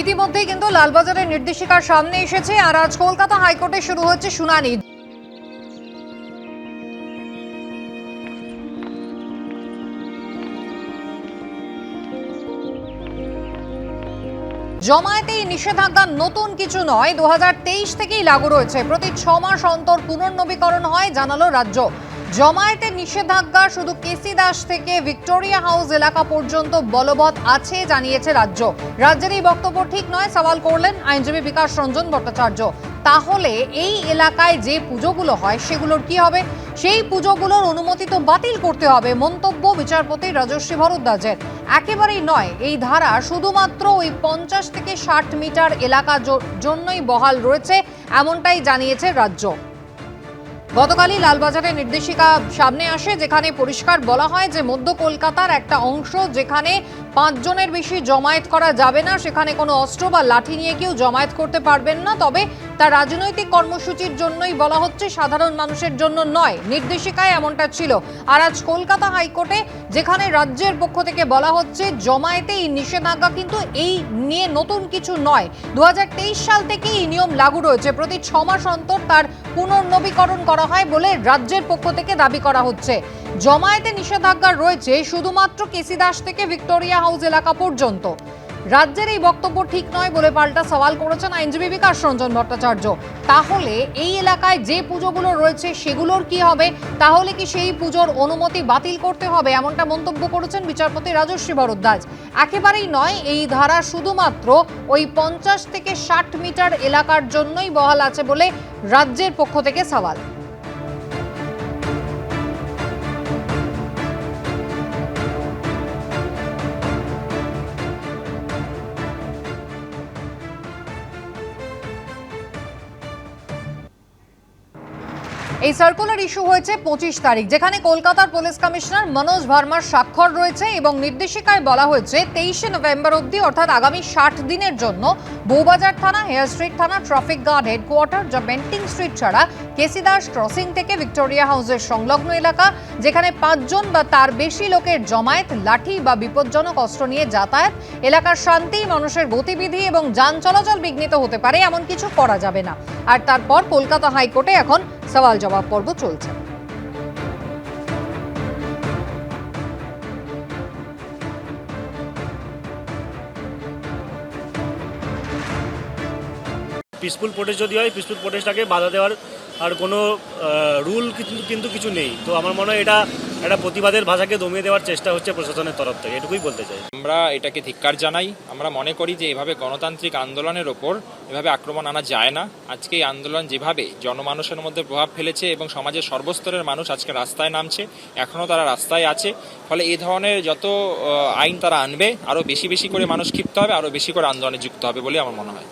ইতিমধ্যেই কিন্তু লালবাজারের নির্দেশিকার সামনে এসেছে আর আজ কলকাতা হাইকোর্টে শুরু হচ্ছে শুনানি। জমায়েতে এই নিষেধাজ্ঞা নতুন কিছু নয়। দু থেকেই লাগু রয়েছে। প্রতি ছ মাস অন্তর পুনর্নবীকরণ হয়, জানালো রাজ্য। জমায়েতে নিষেধাজ্ঞা শুধু কেসি দাস থেকে ভিক্টোরিয়া হাউস এলাকা পর্যন্ত বলবৎ আছে জানিয়েছে রাজ্য। রাজ্যের এই বক্তব্য ঠিক নয়, সওয়াল করলেন আইনজীবী বিকাশ রঞ্জন ভট্টাচার্য। তাহলে এই এলাকায় যে পুজোগুলো হয়, সেগুলোর কি হবে? সেই পুজোগুলোর অনুমতি তো বাতিল করতে হবে, মন্তব্য বিচারপতি রাজস্বী ভরদ্বাজের। একেবারেই নয়, এই ধারা শুধুমাত্র ওই পঞ্চাশ থেকে ষাট মিটার এলাকা জন্যই বহাল রয়েছে, এমনটাই জানিয়েছে রাজ্য। গতকালই লালবাজারের নির্দেশিকা সামনে আসে, যেখানে পরিষ্কার বলা হয় যে মধ্য কলকাতার একটা অংশ যেখানে পাঁচজনের বেশি জমায়েত করা যাবে না, সেখানে কোনো অস্ত্র বা লাঠি নিয়ে কেউ জমায়েত করতে পারবেন না। তবে তা রাজনৈতিক কর্মসূচির জন্যই বলা হচ্ছে সাধারণ মানুষের জন্য নয়। নির্দেশিকায় এমনটা ছিল। আর আজ কলকাতা হাইকোর্টে, যেখানে রাজ্যের পক্ষ থেকে বলা হচ্ছে জমায়েতে এই নিষেধাজ্ঞা কিন্তু এই নিয়ে নতুন কিছু নয়। দু সাল থেকে এই নিয়ম লাগু রয়েছে। প্রতি ছ মাস অন্তর তার পুনর্নবীকরণ করা হয় বলে রাজ্যের পক্ষ থেকে দাবি করা হচ্ছে। জমায়েতে নিষেধাজ্ঞা রয়েছে শুধুমাত্র কেসি দাস থেকে ভিক্টোরিয়া হাউস এলাকা পর্যন্ত। রাজ্যের এই বক্তব্য ঠিক নয় বলে পাল্টা সওয়াল করেছেন আইনজীবী বিকাশ রঞ্জন ভট্টাচার্য। তাহলে এই এলাকায় যে পুজোগুলো রয়েছে সেগুলোর কি হবে? তাহলে কি সেই পুজোর অনুমতি বাতিল করতে হবে? এমনটা মন্তব্য করেছেন বিচারপতি রাজস্বী ভরদ্বাজ। একেবারেই নয়, এই ধারা শুধুমাত্র ওই পঞ্চাশ থেকে ষাট মিটার এলাকার জন্যই বহাল আছে বলে রাজ্যের পক্ষ থেকে সওয়াল। এই সার্কুলার ইস্যু হয়েছে পঁচিশ তারিখ, যেখানে কলকাতার পুলিশ কমিশনার মনোজ ভার্মার স্বাক্ষর রয়েছে এবং নির্দেশিকায় বলা হয়েছে তেইশে নভেম্বর অবধি, অর্থাৎ আগামী ষাট দিনের জন্য বৌবাজার থানা, হেয়ার স্ট্রিট থানা ট্রাফিক গার্ড হেডকোয়ার্টার যা বেন্টিং স্ট্রিট ছাড়া কেসিদাস ক্রসিং থেকে ভিক্টোরিয়া হাউসের সংলগ্ন এলাকা, যেখানে পাঁচজন বা তার বেশি লোকের জমায়েত লাঠি বা বিপজ্জনক অস্ত্র নিয়ে যাতায়াত, এলাকার শান্তি, মানুষের গতিবিধি এবং যান চলাচল বিঘ্নিত হতে পারে, এমন কিছু করা যাবে না। আর তারপর কলকাতা হাইকোর্টে এখন সওয়াল জবাব পর্ব চলছে। পিসফুল প্রোটেস্ট যদি হয় পিসফুল প্রোটেস্টটাকে বাধা দেওয়ার আর কোনো রুল কিন্তু কিন্তু কিছু নেই। তো আমার মনে হয় এটা একটা প্রতিবাদের ভাষাকে দমিয়ে দেওয়ার চেষ্টা হচ্ছে প্রশাসনের তরফ থেকে। এটুকুই বলতে চাই। আমরা এটাকে ধিক্কার জানাই। আমরা মনে করি যে এভাবে গণতান্ত্রিক আন্দোলনের ওপর এভাবে আক্রমণ আনা যায় না। আজকে এই আন্দোলন যেভাবে জনমানুষের মধ্যে প্রভাব ফেলেছে এবং সমাজের সর্বস্তরের মানুষ আজকে রাস্তায় নামছে এখনও তারা রাস্তায় আছে। ফলে এই ধরনের যত আইন তারা আনবে, আরও বেশি বেশি করে মানুষ ক্ষিপ্ত হবে, আরও বেশি করে আন্দোলনে যুক্ত হবে বলে আমার মনে হয়।